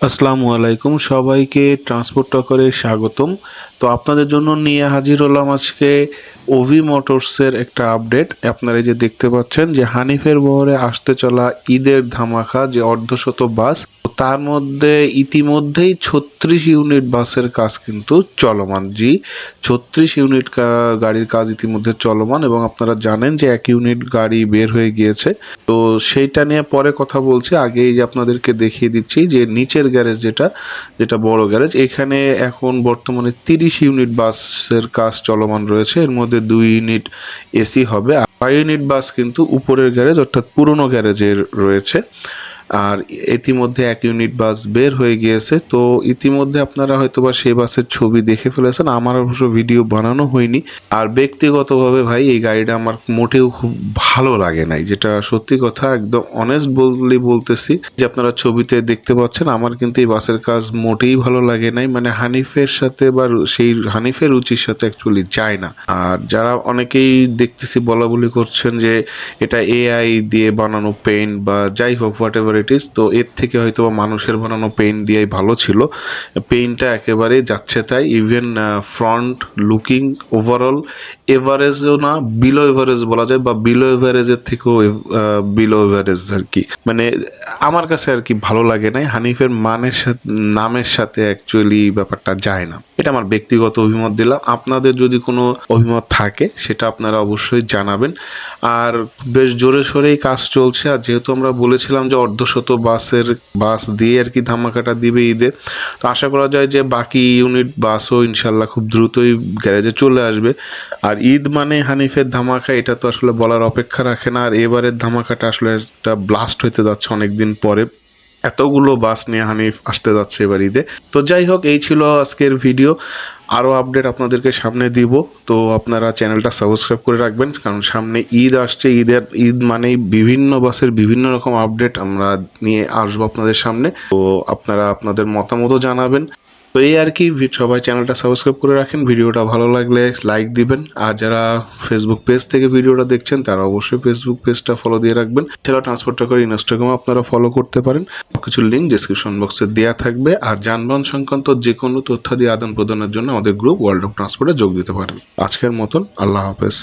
আসসালামু আলাইকুম, সবাইকে ট্রান্সপোর্ট টকারে স্বাগতম। তো আপনাদের জন্য নিয়ে হাজির হলাম আজকে ওভি মোটরসের একটা আপডেট আপনারা এই যে দেখতে পাচ্ছেন যে হানিফের বহরে আসতে চলা ঈদের ধামাকা যে অর্ধশত বাস তার মধ্যে ইতিমধ্যেই ছত্রিশ ইউনিট বাসের কাজ কিন্তু চলমান। জি, ছত্রিশ ইউনিট গাড়ির কাজ ইতিমধ্যে চলমান এবং আপনারা জানেন যে এক ইউনিট গাড়ি বের হয়ে গিয়েছে। তো সেইটা নিয়ে পরে কথা বলছি। আগেই যে আপনাদেরকে দেখিয়ে দিচ্ছি যে নিচের গ্যারেজ যেটা যেটা বড় গ্যারেজ, এখানে এখন বর্তমানে তিরিশ ইউনিট বাসের কাজ চলমান রয়েছে। এর মধ্যে দুই ইউনিট এসি হবে। আর ইউনিট বাস কিন্তু উপরের গ্যারেজ অর্থাৎ পুরনো গ্যারেজের রয়েছে। আর ইতিমধ্যে এক ইউনিট বাস বের হয়ে গিয়েছে। তো ইতিমধ্যে আপনারা হয়তোবা সেই বাসের ছবি দেখে ফেলেছেন। আমার অবশ্য ভিডিও বানানো হয়নি। আর ব্যক্তিগতভাবে ভাই, এই গাড়িটা আমার মোটেও খুব ভালো লাগে নাই। যেটা সত্যি কথা, একদম অনেস্ট বললেই বলতেছি যে আপনারা ছবিতে দেখতে পাচ্ছেন, আমার কিন্তু এই বাসের কাজ মোটেই ভালো লাগে নাই। মানে হানিফের সাথে বা সেই হানিফের রুচির সাথে অ্যাকচুয়ালি যায় না। আর যারা অনেকেই দেখতেছি বলা বলি করছেন যে এটা এআই দিয়ে বানানো পেইন্ট বা যাই হোক হোয়াট এভার ইজ তো এর থেকে হয়তো মানুষের বানানো পেইন্ট দিয়েই ভালো ছিল। পেইন্টটা একেবারে যাচ্ছে তাই ইভেন ফ্রন্ট লুকিং ওভারঅল এভারেজও না বিলো এভারেজ বলা যায়, বা বিলো এভারেজের থেকেও বিলো এভারেজ আর কি। মানে আমার কাছে আর কি ভালো লাগে নাই, হানিফের মানের সাথে, নামের সাথে অ্যাকচুয়ালি ব্যাপারটা যায় না। এটা আমার ব্যক্তিগত অভিমত দিলাম। আপনাদের যদি কোনো অভিমত থাকে, সেটা আপনারা অবশ্যই জানাবেন। আর বেশ জোরে সোরেই কাজ চলছে, আর যেহেতু আমরা বলেছিলাম যে অর্ধশত বাসের বাস দিয়ে আর কি ধামাকাটা দিবে ঈদে। তো আশা করা যায় যে বাকি ইউনিট বাসও ইনশাল্লাহ খুব দ্রুতই গ্যারেজে চলে আসবে। আর ঈদ মানে হানিফের ধামাকা, এটা তো আসলে বলার অপেক্ষা রাখে না। আর এবারের ধামাকাটা আসলে একটা ব্লাস্ট হইতে যাচ্ছে অনেকদিন পরে। এতগুলো বাস নিয়ে হানিফ আসতে যাচ্ছে এবার ঈদে। তো যাই হোক, এই ছিল আজকের ভিডিও। আরও আপডেট আপনাদেরকে সামনে দিব। তো আপনারা চ্যানেলটা সাবস্ক্রাইব করে রাখবেন, কারণ সামনে ঈদ আসছে। ঈদের, ঈদ মানেই বিভিন্ন বাসের বিভিন্ন রকম আপডেট আমরা নিয়ে আসব আপনাদের সামনে। তো আপনারা আপনাদের মতামতও জানাবেন। তো এই আর কি সবাই চ্যানেলটা সাবস্ক্রাইব করে রাখেন। ভিডিওটা ভালো লাগলে লাইক দিবেন। আর যারা ফেসবুক পেজ থেকে ভিডিওটা দেখছেন, তারা অবশ্যই ফেসবুক পেজটা ফলো দিয়ে রাখবেন। এছাড়াও ট্রান্সপোর্টটা করে ইনস্টাগ্রামে আপনারা ফলো করতে পারেন। কিছু লিঙ্ক ডিসক্রিপশন বক্সে দেওয়া থাকবে। আর যানবাহন সংক্রান্ত যে কোনো তথ্যাদি আদান প্রদানের জন্য আমাদের গ্রুপ ওয়ার্ল্ড অফ ট্রান্সপোর্টে যোগ দিতে পারেন। আজকের মতন, আল্লাহ হাফেজ।